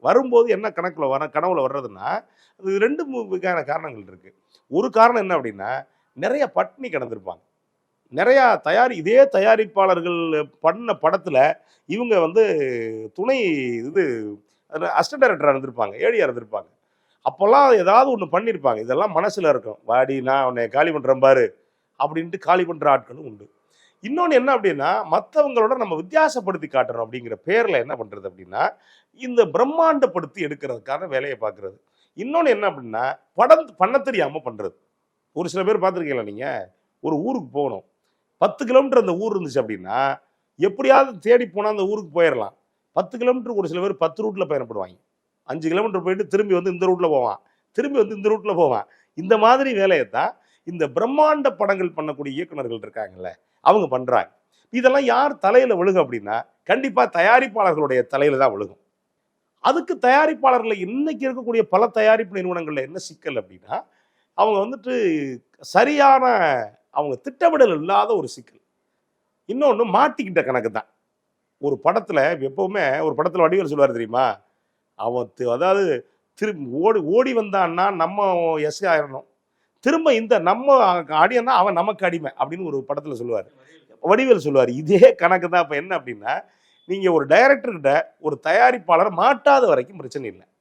வரும்போது என்ன கணக்கில் வர கனவுல வர்றதுன்னா அது ரெண்டு மு- வகையான காரணங்கள் இருக்கு. ஒரு காரணம் என்ன அப்படின்னா நிறைய பட்னி கிடந்திருப்பாங்க. நிறையா தயாரி இதே தயாரிப்பாளர்கள் பண்ண படத்தில் இவங்க வந்து துணை இது அசிஸ்டன்ட் டைரக்டராக இருந்திருப்பாங்க ஏடியாக இருந்திருப்பாங்க. அப்போல்லாம் ஏதாவது ஒன்று பண்ணியிருப்பாங்க இதெல்லாம் மனசில் இருக்கும். வாடி நான் உன்னை காலி பண்ணுறேன் பாரு அப்படின்ட்டு காலி பண்ணுற ஆட்களும் உண்டு. இன்னொன்று என்ன அப்படின்னா மற்றவங்களோட நம்ம வித்தியாசப்படுத்தி காட்டுறோம் அப்படிங்கிற பேரில் என்ன பண்ணுறது அப்படின்னா இந்த பிரம்மாண்டப்படுத்தி எடுக்கிறதுக்கான வேலையை பார்க்குறது இன்னொன்று என்ன அப்படின்னா படம் பண்ண தெரியாமல் பண்ணுறது ஒரு சில பேர் பார்த்துருக்கீங்களா நீங்கள் ஒரு ஊருக்கு போகணும். பத்து கிலோமீட்டர் அந்த ஊர் இருந்துச்சு அப்படின்னா எப்படியாவது தேடி போனால் அந்த ஊருக்கு போயிடலாம் பத்து கிலோமீட்டர் ஒரு சில பேர் பத்து ரூட்டில் பயணப்படுவாங்க. அஞ்சு கிலோமீட்டர் போயிட்டு திரும்பி வந்து இந்த ரூட்டில் போவான். திரும்பி வந்து இந்த ரூட்டில் போவான். இந்த மாதிரி வேலையை தான் இந்த பிரம்மாண்ட படங்கள் பண்ணக்கூடிய இயக்குனர்கள் இருக்காங்கல்ல அவங்க பண்ணுறாங்க இதெல்லாம் யார் தலையில் விழுகும் அப்படின்னா கண்டிப்பாக தயாரிப்பாளர்களுடைய தலையில் தான் விழுகும். அதுக்கு தயாரிப்பாளர்கள் இன்னைக்கு இருக்கக்கூடிய பல தயாரிப்பு நிறுவனங்களில் என்ன சிக்கல் அப்படின்னா அவங்க வந்துட்டு சரியான அவங்க திட்டமிடல் இல்லாத ஒரு சிக்கல். இன்னொன்று மாட்டிக்கிட்ட கணக்கு தான். ஒரு படத்தில் எப்போவுமே ஒரு படத்தில் வடிவேல் சொல்லுவார் தெரியுமா? அவன் அதாவது திரும்பி ஓடி ஓடி வந்தான்னா நம்ம எஸ் ஆயிடணும் திரும்ப இந்த நம்ம அடியன்னா அவன் நமக்கு அடிமை அப்படின்னு ஒரு படத்தில் சொல்லுவார். வடிவேல் சொல்லுவார் இதே கணக்கு தான் இப்போ என்ன அப்படின்னா நீங்கள் ஒரு டைரக்டர்கிட்ட ஒரு தயாரிப்பாளர் மாட்டாத வரைக்கும் பிரச்சனை இல்லை.